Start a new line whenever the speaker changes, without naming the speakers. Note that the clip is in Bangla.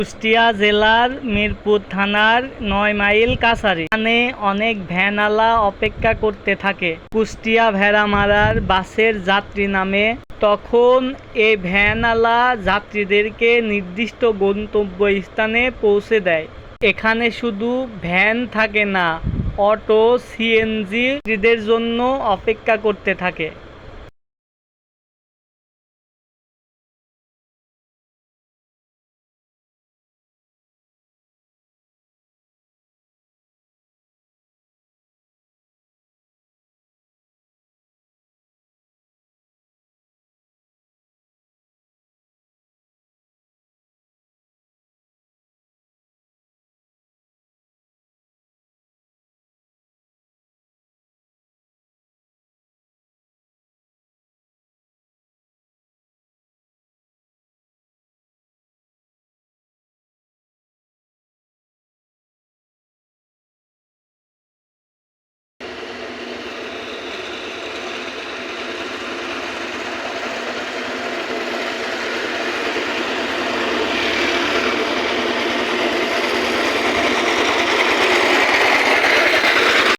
কুষ্টিয়া জেলার মিরপুর থানার নয় মাইল কাছারি। এখানে অনেক ভ্যানালা অপেক্ষা করতে থাকে। কুষ্টিয়া ভেড়ামারার বাসের যাত্রী নামে তখন এই ভ্যানালা যাত্রীদেরকে নির্দিষ্ট গন্তব্য স্থানে পৌঁছে দেয়। এখানে শুধু ভ্যান থাকে না, অটো, সিএনজি যাত্রীদের জন্য অপেক্ষা করতে থাকে।